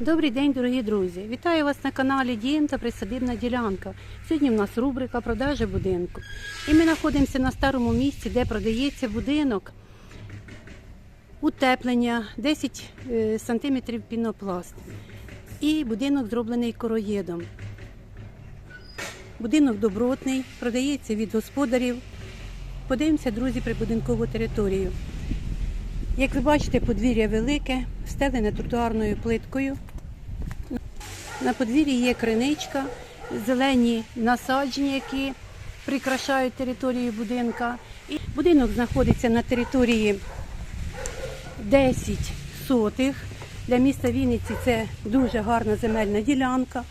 Добрий день, дорогі друзі! Вітаю вас на каналі Дім та Присадибна ділянка. Сьогодні в нас рубрика продажі будинку. І ми знаходимося на старому місці, де продається будинок утеплення 10 е, см пінопласт. І будинок зроблений короєдом. Будинок добротний, продається від господарів. Подивимося, друзі, прибудинкову територію. Як ви бачите, подвір'я велике, стелене тротуарною плиткою. На подвір'ї є криничка, зелені насадження, які прикрашають територію будинка. І будинок знаходиться на території 10 сотих. Для міста Вінниці це дуже гарна земельна ділянка.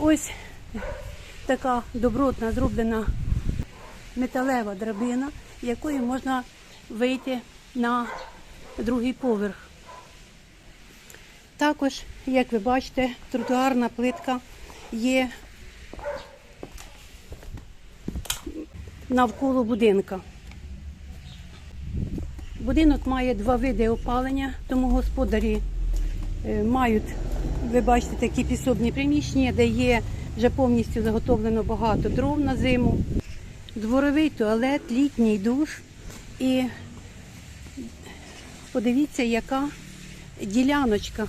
Ось така добротна зроблена металева драбина, якою можна вийти на другий поверх. Також, як ви бачите, тротуарна плитка є навколо будинка. Будинок має два види опалення, тому господарі е, мають, ви бачите, такі підсобні приміщення, де є вже повністю заготовлено багато дров на зиму, дворовий туалет, літній душ. І подивіться, яка діляночка,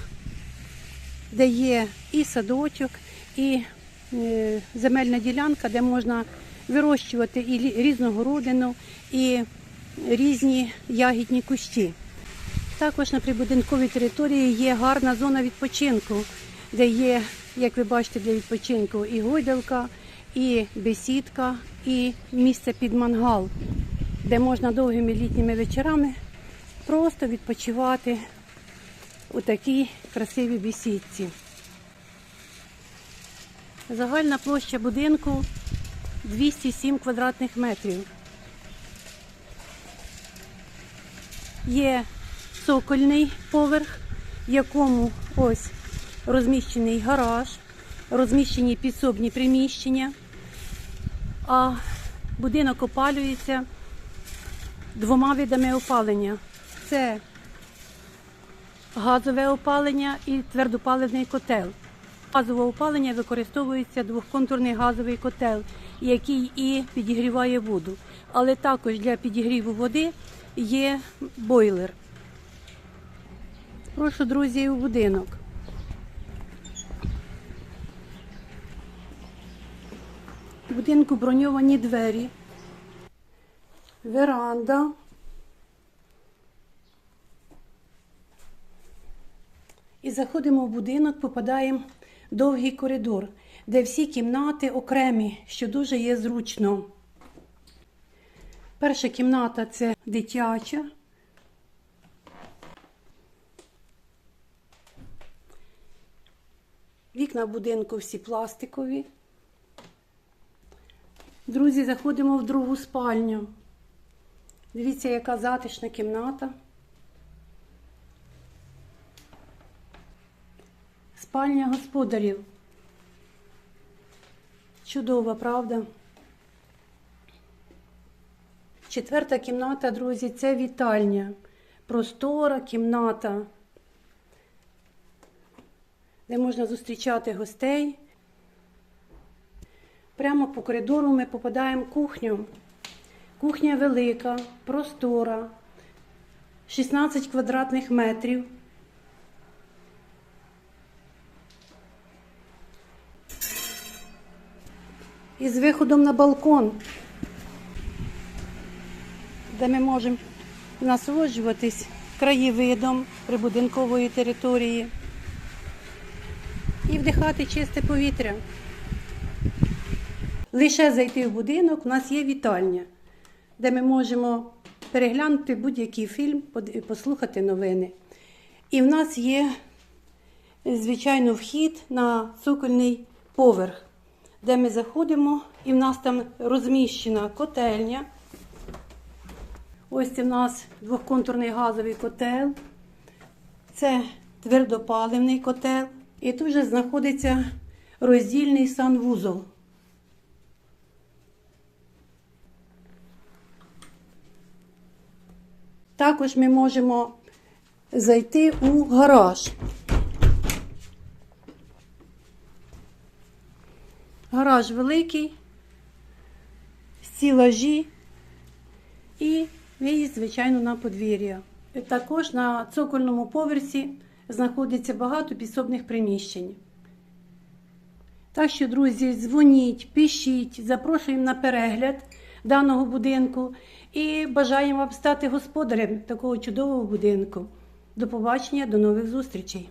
де є і садочок, і е, земельна ділянка, де можна вирощувати і лі- різного родину, і різні ягідні кущі. Також на прибудинковій території є гарна зона відпочинку, де є, як ви бачите, для відпочинку і гойдалка, і бесідка, і місце під мангал, де можна довгими літніми вечорами просто відпочивати у такій красивій бесідці. Загальна площа будинку 207 квадратних метрів. Є цокольний поверх, в якому ось розміщений гараж, розміщені підсобні приміщення, а будинок опалюється двома видами опалення. Це газове опалення і твердопаливний котел. Газове опалення використовується двохконтурний газовий котел, який і підігріває воду. Але також для підігріву води є бойлер. Прошу, друзі, у будинок. В будинку броньовані двері, веранда. І заходимо в будинок, попадаємо в довгий коридор, де всі кімнати окремі, що дуже є зручно. Перша кімната це дитяча. Вікна будинку всі пластикові. Друзі, заходимо в другу спальню. Дивіться, яка затишна кімната. Спальня господарів. Чудова, правда? Четверта кімната, друзі, це вітальня. Простора кімната, де можна зустрічати гостей. Прямо по коридору ми попадаємо в кухню. Кухня велика, простора, 16 квадратних метрів. І з виходом на балкон, де ми можемо насолоджуватись краєвидом прибудинкової території і вдихати чисте повітря. Лише зайти в будинок, у нас є вітальня, де ми можемо переглянути будь-який фільм, послухати новини. І в нас є, звичайно, вхід на цокольний поверх, де ми заходимо, і в нас там розміщена котельня. Ось це в нас двохконтурний газовий котел. Це твердопаливний котел. І тут же знаходиться роздільний санвузол. Також ми можемо зайти у гараж. Гараж великий, стілажі і виїзд, звичайно, на подвір'я. Також на цокольному поверсі знаходиться багато підсобних приміщень. Так що, друзі, дзвоніть, пишіть, запрошуємо на перегляд даного будинку і бажаємо вам стати господарем такого чудового будинку. До побачення, до нових зустрічей!